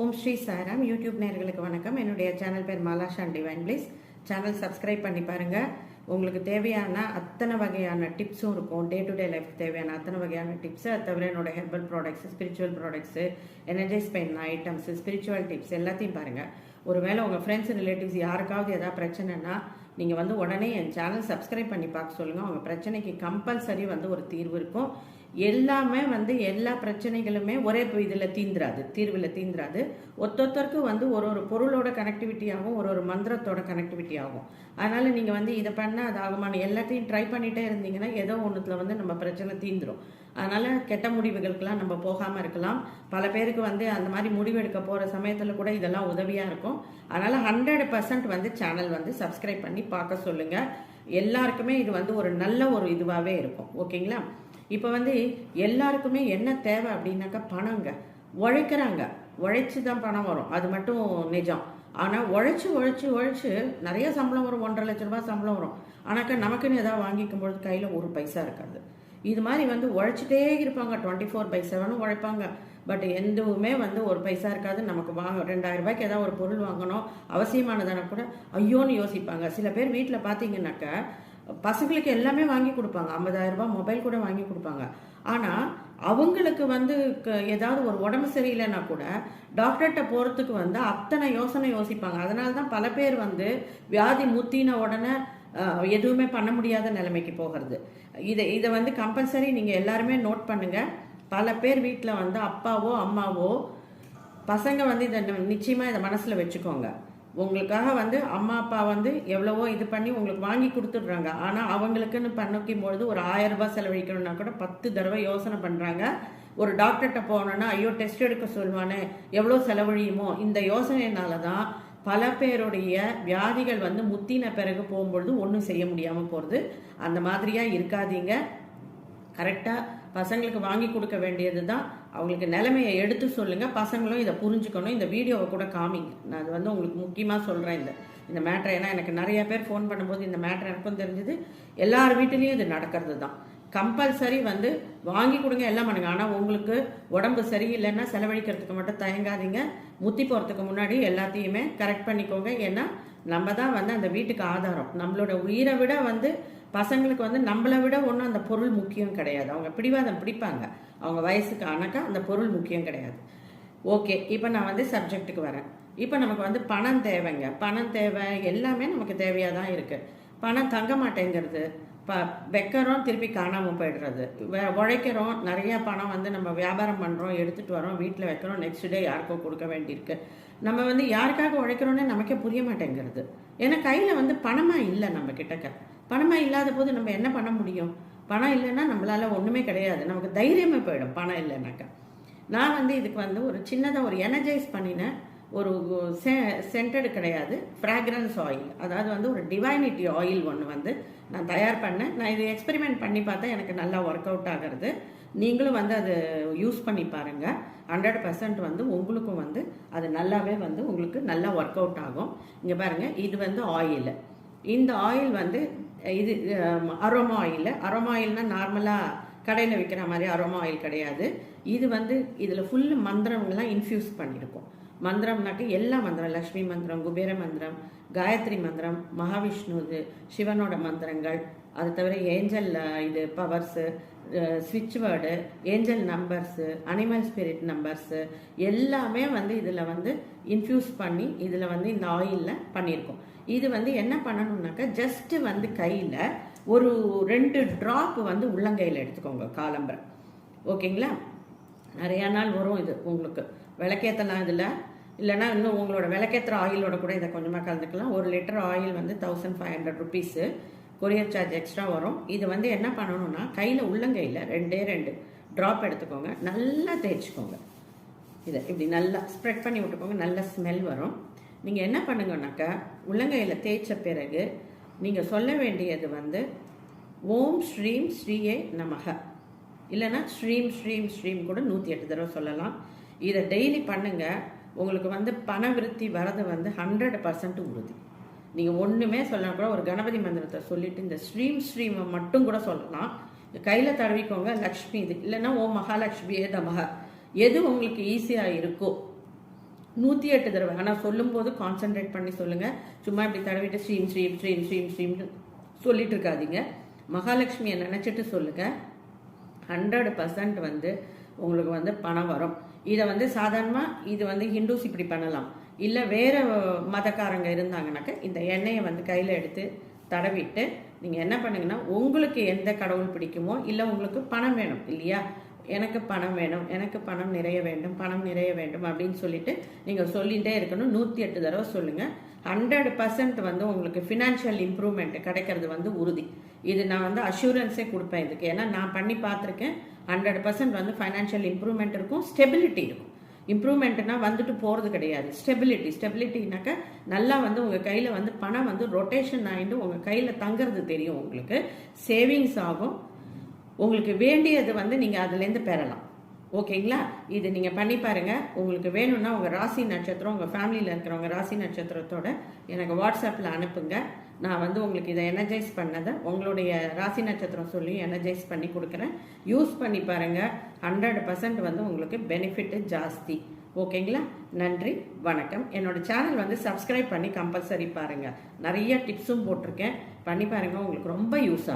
ஓம் Sri Sairam YouTube நேர்களுக்கு வணக்கம். என்னுடைய சேனல் பேர் Malasha divine please. Channel subscribe பண்ணி பாருங்க. உங்களுக்கு தேவையான அத்தனை வகையான டிப்ஸும் இருக்கும். டே டு டே லைஃப் தேவையான அத்தனை வகையான டிப்ஸ் அது தவிர என்னோட herbal products spiritual products energise pain items spiritual tips எல்லாத்தையும் பாருங்க. ஒருவேளை உங்கள் ஃப்ரெண்ட்ஸ் ரிலேட்டிவ்ஸ் யாருக்காவது ஏதாவது பிரச்சனைனா நீங்கள் வந்து உடனே என் சேனல் சப்ஸ்கிரைப் பண்ணி பார்க்க சொல்லுங்கள் அவங்க பிரச்சனைக்கு கம்பல்சரி வந்து ஒரு தீர்வு இருக்கும். எல்லாமே வந்து எல்லா பிரச்சனைகளுமே ஒரே இதில் தீந்துராது தீர்வில் தீந்துராது. ஒத்தொத்தருக்கும் வந்து ஒரு ஒரு பொருளோட கனெக்டிவிட்டி ஆகும் ஒரு ஒரு மந்திரத்தோட கனெக்டிவிட்டி ஆகும். அதனால் நீங்கள் வந்து இதை பண்ணால் அது ஆகுமான எல்லாத்தையும் ட்ரை பண்ணிகிட்டே இருந்தீங்கன்னா ஏதோ ஒன்றுத்தில் வந்து நம்ம பிரச்சனை தீந்துரும். அதனால் கெட்ட முடிவுகளுக்கெல்லாம் நம்ம போகாமல் இருக்கலாம். பல பேருக்கு வந்து அந்த மாதிரி முடிவு எடுக்க போகிற சமயத்தில் கூட இதெல்லாம் உதவியாக இருக்கும். அதனால் ஹண்ட்ரட் பர்சன்ட் வந்து சேனல் வந்து சப்ஸ்கிரைப் பண்ணி பார்க்க சொல்லுங்கள் எல்லாருக்குமே இது வந்து ஒரு நல்ல ஒரு இதுவாகவே இருக்கும். ஓகேங்களா? இப்போ வந்து எல்லாருக்குமே என்ன தேவை அப்படின்னாக்கா பணங்க. உழைக்கிறாங்க. உழைச்சி தான் பணம் வரும். அது மட்டும் நிஜம். ஆனால் உழைச்சி உழைச்சி உழைச்சி நிறைய சம்பளம் வரும். ஒன்றரை லட்ச ரூபாய் சம்பளம் வரும். ஆனாக்கா நமக்குன்னு எதாவது வாங்கிக்கும் பொழுது கையில் ஒரு பைசா இருக்காது. இது மாதிரி வந்து உழைச்சிட்டே இருப்பாங்க. டுவெண்ட்டி ஃபோர் பை செவனும் உழைப்பாங்க. பட் எதுவுமே வந்து ஒரு பைசா இருக்காது. நமக்கு வாங்க ரெண்டாயிரம் ரூபாய்க்கு ஏதாவது ஒரு பொருள் வாங்கணும். அவசியமானதான கூட ஐயோன்னு யோசிப்பாங்க. சில பேர் வீட்டில் பார்த்தீங்கன்னாக்கா பசங்களுக்கு எல்லாமே வாங்கி கொடுப்பாங்க. ஐம்பதாயிரம் ரூபாய் மொபைல் கூட வாங்கி கொடுப்பாங்க. ஆனால் அவங்களுக்கு வந்து க- ஏதாவது ஒரு உடம்பு சரியில்லைன்னா கூட டாக்டர்கிட்ட போகிறதுக்கு வந்து அத்தனை யோசனை யோசிப்பாங்க. அதனால தான் பல பேர் வந்து வியாதி முத்தின உடனே எதுவுமே பண்ண முடியாத நிலைமைக்கு போகிறது. இதை இதை வந்து கம்பல்சரி நீங்கள் எல்லாருமே நோட் பண்ணுங்கள் பல பேர் வீட்டில் வந்து அப்பாவோ அம்மாவோ பசங்க வந்து இதை நிச்சயமாக இதை மனசில் வச்சுக்கோங்க. உங்களுக்காக வந்து அம்மா அப்பா வந்து எவ்வளவோ இது பண்ணி உங்களுக்கு வாங்கி கொடுத்துடுறாங்க. ஆனால் அவங்களுக்குன்னு பண்ணிக்கும் பொழுது ஒரு ஆயிரம் ரூபாய் செலவழிக்கணும்னா கூட பத்து தடவை யோசனை பண்ணுறாங்க ஒரு டாக்டர்கிட்ட போனோன்னா ஐயோ டெஸ்ட் எடுக்க சொல்லுவானே எவ்வளோ செலவழியுமோ? இந்த யோசனையினால தான் பல பேருடைய வியாதிகள் வந்து முத்தின பிறகு போகும்பொழுது ஒன்றும் செய்ய முடியாமல் போகிறது அந்த மாதிரியாக இருக்காதீங்க. கரெக்டாக பசங்களுக்கு வாங்கி கொடுக்க வேண்டியது தான் அவங்களுக்கு நிலைமையை எடுத்து சொல்லுங்கள் பசங்களும் இதை புரிஞ்சுக்கணும். இந்த வீடியோவை கூட காமிங்க. நான் அது வந்து உங்களுக்கு முக்கியமாக சொல்கிறேன் இந்த இந்த மேட்ரை ஏன்னா எனக்கு நிறைய பேர் ஃபோன் பண்ணும்போது இந்த மேட்ரு எனக்கும் தெரிஞ்சது. எல்லார் வீட்டிலையும் இது நடக்கிறது தான் கம்பல்சரி வந்து வாங்கி கொடுங்க எல்லாம் பண்ணுங்க. ஆனால் உங்களுக்கு உடம்பு சரியில்லைன்னா செலவழிக்கிறதுக்கு மட்டும் தயங்காதீங்க. முத்தி போகிறதுக்கு முன்னாடி எல்லாத்தையுமே கரெக்ட் பண்ணிக்கோங்க. ஏன்னா நம்ம தான் வந்து அந்த வீட்டுக்கு ஆதாரம். நம்மளோட உயிரை விட வந்து பசங்களுக்கு வந்து நம்மளை விட ஒன்றும் அந்த பொருள் முக்கியம் கிடையாது. அவங்க பிடிவாதம் பிடிப்பாங்க. அவங்க வயசுக்கு ஆனாக்கா அந்த பொருள் முக்கியம் கிடையாது. ஓகே இப்போ நான் வந்து சப்ஜெக்ட்டுக்கு வரேன். இப்போ நமக்கு வந்து பணம் தேவைங்க. பணம் தேவை எல்லாமே நமக்கு தேவையாக தான் இருக்குது பணம் தங்க மாட்டேங்கிறது. ப வைக்கிறோம் திருப்பி காணாமல் போயிடுறது. உழைக்கிறோம் நிறைய பணம் வந்து நம்ம வியாபாரம் பண்ணுறோம் எடுத்துகிட்டு வரோம் வீட்டில் வைக்கிறோம் நெக்ஸ்ட் டே யாருக்கோ கொடுக்க வேண்டியிருக்கு. நம்ம வந்து யாருக்காக உழைக்கிறோன்னே நமக்கே புரிய மாட்டேங்கிறது. ஏன்னா கையில் வந்து பணமாக இல்லை நம்ம கிட்டக்க பணமாக இல்லாத போது நம்ம என்ன பண்ண முடியும்? பணம் இல்லைன்னா நம்மளால் ஒன்றுமே கிடையாது. நமக்கு தைரியமே போயிடும் பணம் இல்லைனாக்கா நான் வந்து இதுக்கு வந்து ஒரு சின்னதாக ஒரு எனர்ஜைஸ் பண்ணினேன். ஒரு சென்டட் கிடையாது. ஃப்ராக்ரன்ஸ் ஆயில் அதாவது வந்து ஒரு டிவைனிட்டி ஆயில் ஒன்று வந்து நான் தயார் பண்ணேன். நான் இது எக்ஸ்பெரிமெண்ட் பண்ணி பார்த்தா எனக்கு நல்லா ஒர்க் அவுட் ஆகிறது. நீங்களும் வந்து அது யூஸ் பண்ணி பாருங்கள் ஹண்ட்ரட் பர்சன்ட் வந்து உங்களுக்கும் வந்து அது நல்லாவே வந்து உங்களுக்கு நல்லா ஒர்க் அவுட் ஆகும். இங்கே பாருங்கள் இது வந்து ஆயில் இந்த ஆயில் வந்து இது அரோமா ஆயில் அரோமா ஆயில்னால் நார்மலாக கடையில் விற்கிற மாதிரி அரோமா ஆயில் கிடையாது. இது வந்து இதில் ஃபுல் மந்திரங்கள்லாம் இன்ஃப்யூஸ் பண்ணியிருக்கோம் மந்திரம்னாக்க எல்லா மந்திரம் லக்ஷ்மி மந்திரம் குபேர மந்திரம் காயத்ரி மந்திரம் மகாவிஷ்ணுது சிவனோட மந்திரங்கள். அது தவிர ஏஞ்சல் இது பவர்ஸு ஸ்விட்ச் word angel numbers animal spirit numbers எல்லாமே வந்து இதில் வந்து இன்ஃப்யூஸ் பண்ணி இதில் வந்து இந்த ஆயிலில் பண்ணியிருக்கோம். இது வந்து என்ன பண்ணணும்னாக்கா ஜஸ்ட்டு வந்து கையில் ஒரு ரெண்டு ட்ராப் வந்து உள்ளங்கையில் எடுத்துக்கோங்க காலம்பரம் ஓகேங்களா? நிறையா நாள் வரும் இது உங்களுக்கு. விளக்கேற்றலாம் இதில். இல்லைன்னா இன்னும் உங்களோட விளக்கேற்றுற ஆயிலோட கூட இதை கொஞ்சமாக கலந்துக்கலாம். ஒரு லிட்டர் ஆயில் வந்து thousand five hundred rupees courier charge extra வரும். இது வந்து என்ன பண்ணணும்னா கையில் உள்ளங்கையில் ரெண்டே ரெண்டு ட்ராப் எடுத்துக்கோங்க. நல்லா தேய்ச்சிக்கோங்க. இதை இப்படி நல்லா ஸ்ப்ரெட் பண்ணி விட்டுக்கோங்க. நல்ல ஸ்மெல் வரும். நீங்கள் என்ன பண்ணுங்கன்னாக்கா உள்ளங்கையில் தேய்ச்ச பிறகு நீங்கள் சொல்ல வேண்டியது வந்து ஓம் ஸ்ரீம் ஸ்ரீயே நமக. இல்லைன்னா ஸ்ரீம் ஸ்ரீம் ஸ்ரீம் கூட நூற்றி எட்டு தடவை சொல்லலாம். இதை டெய்லி பண்ணுங்கள் உங்களுக்கு வந்து பண விருத்தி வரது வந்து ஹண்ட்ரட் பர்சன்ட் உறுதி. நீங்கள் ஒன்றுமே சொல்லலாம் கூட ஒரு கணபதி மந்திரத்தை சொல்லிவிட்டு இந்த ஸ்ரீம் ஸ்ரீமை மட்டும் கூட சொல்லலாம் கையில் தடவிக்கோங்க லக்ஷ்மி இது. இல்லைன்னா ஓ மகாலட்சுமி ஏதமக எது உங்களுக்கு ஈஸியாக இருக்கோ. நூற்றி எட்டு தடவை. ஆனால் சொல்லும்போது கான்சென்ட்ரேட் பண்ணி சொல்லுங்கள் சும்மா இப்படி தடவிட்டு ஸ்ரீம் ஸ்ரீம் ஸ்ரீம் ஸ்ரீம் ஸ்ரீம்னு சொல்லிட்டு இருக்காதீங்க. மகாலட்சுமியை நினச்சிட்டு சொல்லுங்கள் ஹண்ட்ரட் பர்சன்ட் வந்து உங்களுக்கு வந்து பணம் வரும். இதை வந்து சாதாரணமாக இது வந்து ஹிந்துஸ் இப்படி பண்ணலாம். இல்லை வேறு மதக்காரங்க இருந்தாங்கனாக்க இந்த எண்ணெயை வந்து கையில் எடுத்து தடவிட்டு நீங்கள் என்ன பண்ணுங்கன்னா உங்களுக்கு எந்த கடவுள் பிடிக்குமோ இல்லை உங்களுக்கு பணம் வேணும் இல்லையா? எனக்கு பணம் வேணும் எனக்கு பணம் நிறைய வேண்டும் பணம் நிறைய வேண்டும் அப்படின்னு சொல்லிட்டு நீங்கள் சொல்லிகிட்டே இருக்கணும். நூற்றி எட்டு தடவை சொல்லுங்கள் ஹண்ட்ரட் பர்சன்ட் வந்து உங்களுக்கு ஃபினான்ஷியல் இம்ப்ரூவ்மெண்ட் கிடைக்கிறது வந்து உறுதி. இது நான் வந்து அஷூரன்ஸே கொடுப்பேன் இதுக்கு. ஏன்னா நான் பண்ணி பார்த்துருக்கேன் ஹண்ட்ரட் பர்சன்ட் வந்து ஃபைனான்ஷியல் இம்ப்ரூவ்மெண்ட் இருக்கும் ஸ்டெபிலிட்டி இருக்கும். இம்ப்ரூவ்மெண்ட்னா வந்துட்டு போகிறது கிடையாது. ஸ்டெபிலிட்டி ஸ்டெபிலிட்டினாக்க நல்லா வந்து உங்கள் கையில் வந்து பணம் வந்து ரொட்டேஷன் ஆகிட்டு உங்கள் கையில் தங்குறது தெரியும் உங்களுக்கு. சேவிங்ஸ் ஆகும். உங்களுக்கு வேண்டியது வந்து நீங்கள் அதுலேருந்து பெறலாம். ஓகேங்களா? இது நீங்கள் பண்ணி பாருங்கள் உங்களுக்கு வேணும்னா உங்கள் ராசி நட்சத்திரம் உங்கள் ஃபேமிலியில் இருக்கிறவங்க ராசி நட்சத்திரத்தோட எனக்கு வாட்ஸ்அப்பில் அனுப்புங்க. நான் வந்து உங்களுக்கு இதை எனர்ஜைஸ் பண்ணதை உங்களுடைய ராசி நட்சத்திரம் சொல்லி எனர்ஜைஸ் பண்ணி கொடுக்குறேன். யூஸ் பண்ணி பாருங்கள் ஹண்ட்ரட் பர்சன்ட் வந்து உங்களுக்கு பெனிஃபிட்டு ஜாஸ்தி. ஓகேங்களா? நன்றி வணக்கம். என்னோட சேனல் வந்து சப்ஸ்கிரைப் பண்ணி கம்பல்சரி பாருங்கள் நிறைய டிப்ஸும் போட்டிருக்கேன். பண்ணி பாருங்கள் உங்களுக்கு ரொம்ப யூஸ் ஆகும்.